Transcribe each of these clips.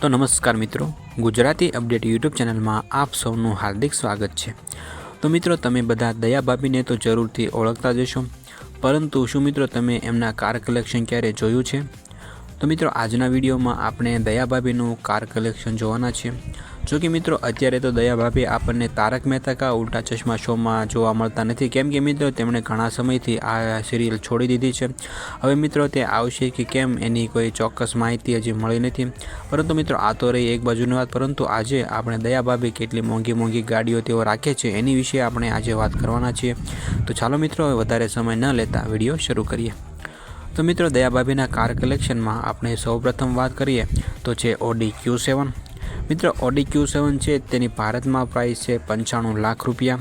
તો નમસ્કાર મિત્રો, ગુજરાતી અપડેટ યુટ્યુબ ચેનલમાં આપ સૌનું હાર્દિક સ્વાગત છે. તો મિત્રો, તમે બધા દયા ભાભીને તો જરૂરથી ઓળખતા જ હશો પરંતુ શું મિત્રો તમે એમના કાર કલેક્શન ક્યારે જોયું છે? તો મિત્રો, આજના વિડીયોમાં આપણે દયા ભાભીનું કાર કલેક્શન જોવાના છીએ. જો કે મિત્રો, અત્યારે તો દયા ભાભી આપણને તારક મહેતા કા ઉલ્ટા ચશ્મા શોમાં જોવા મળતા નથી. કેમ કે મિત્રો, તેમણે ઘણા સમયથી આ સિરિયલ છોડી દીધી છે. હવે મિત્રો, તે આવશે કે કેમ એની કોઈ ચોક્કસ માહિતી હજી મળી નથી. પરંતુ મિત્રો, આ તો રહી એક બાજુની વાત. પરંતુ આજે આપણે દયા ભાભી કેટલી મોંઘી મોંઘી ગાડીઓ તેઓ રાખે છે એની વિશે આપણે આજે વાત કરવાના છીએ. તો ચાલો મિત્રો વધારે સમય ન લેતા વીડિયો શરૂ કરીએ. તો મિત્રો દયાભાભીના કાર કલેક્શનમાં આપણે સૌપ્રથમ વાત કરીએ તો છે ઓડી ક્યુ સેવન મિત્રો ઓડી ક્યુ સેવન છે, તેની ભારતમાં પ્રાઇસ છે પંચાણું લાખ રૂપિયા.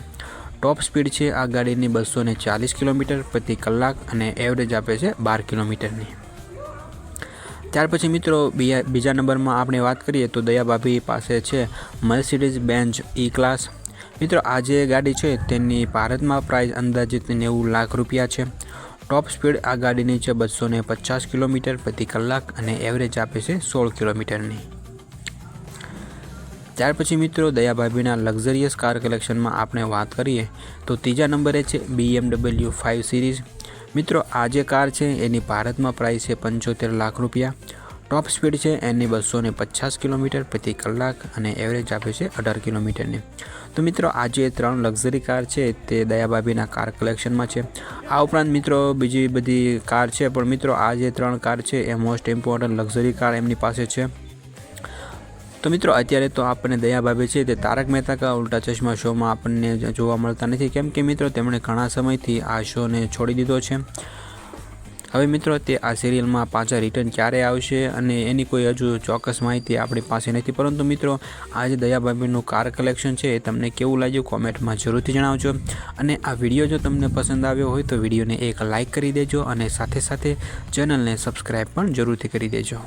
ટોપ સ્પીડ છે આ ગાડીની બસો ને ચાલીસ કિલોમીટર પ્રતિ કલાક અને એવરેજ આપે છે બાર કિલોમીટરની. ત્યાર પછી મિત્રો બીજા નંબરમાં આપણે વાત કરીએ તો દયાભાભી પાસે છે મર્સિડીઝ બેન્ચ ઈ ક્લાસ મિત્રો આ જે ગાડી છે, તેની ભારતમાં પ્રાઇસ અંદાજિત નેવું લાખ રૂપિયા છે. ટોપ સ્પીડ આ ગાડીની છે બસો ને પચાસ કિલોમીટર પ્રતિ કલાક અને એવરેજ આપે છે સોળ કિલોમીટરની. ત્યાર પછી મિત્રો દયાભાભીના લક્ઝરિયસ કાર કલેક્શનમાં આપણે વાત કરીએ, તો ત્રીજા નંબરે છે બીએમડબલ્યુ ફાઇવ સિરીઝ મિત્રો, આ જે કાર છે, એની ભારતમાં પ્રાઇસ છે પંચોતેર લાખ રૂપિયા. ટોપ સ્પીડ છે એની બસો પચાસ કિલોમીટર પ્રતિ કલાક અને એવરેજ આપે છે અઢાર કિલોમીટરની. તો મિત્રો આ જે ત્રણ લક્ઝરી કાર છે, તે દયાભાભીના કાર કલેક્શનમાં છે. આ ઉપરાંત મિત્રો, બીજી બધી કાર છે, પણ મિત્રો, આ જે ત્રણ કાર છે, એ મોસ્ટ ઇમ્પોર્ટન્ટ લક્ઝરી કાર એમની પાસે છે. તો મિત્રો, અત્યારે તો આપણને દયાભાભી છે, તે તારક મહેતા કા ઉલ્ટા ચશ્મા શોમાં આપણને જોવા મળતા નથી. કેમ કે મિત્રો, તેમણે ઘણા સમયથી આ શોને છોડી દીધો છે. હવે મિત્રો, તે આ સિરિયલમાં પાછા રિટર્ન ક્યારે આવશે અને એની કોઈ હજુ ચોક્કસ માહિતી આપણી પાસે નથી. પરંતુ મિત્રો આજે દયાભાભીનું કાર કલેક્શન છે, એ તમને કેવું લાગ્યું કોમેન્ટમાં જરૂરથી જણાવજો. અને આ વીડિયો જો તમને પસંદ આવ્યો હોય, તો વિડીયોને એક લાઇક કરી દેજો અને સાથે સાથે ચેનલને સબસ્ક્રાઈબ પણ જરૂરથી કરી દેજો.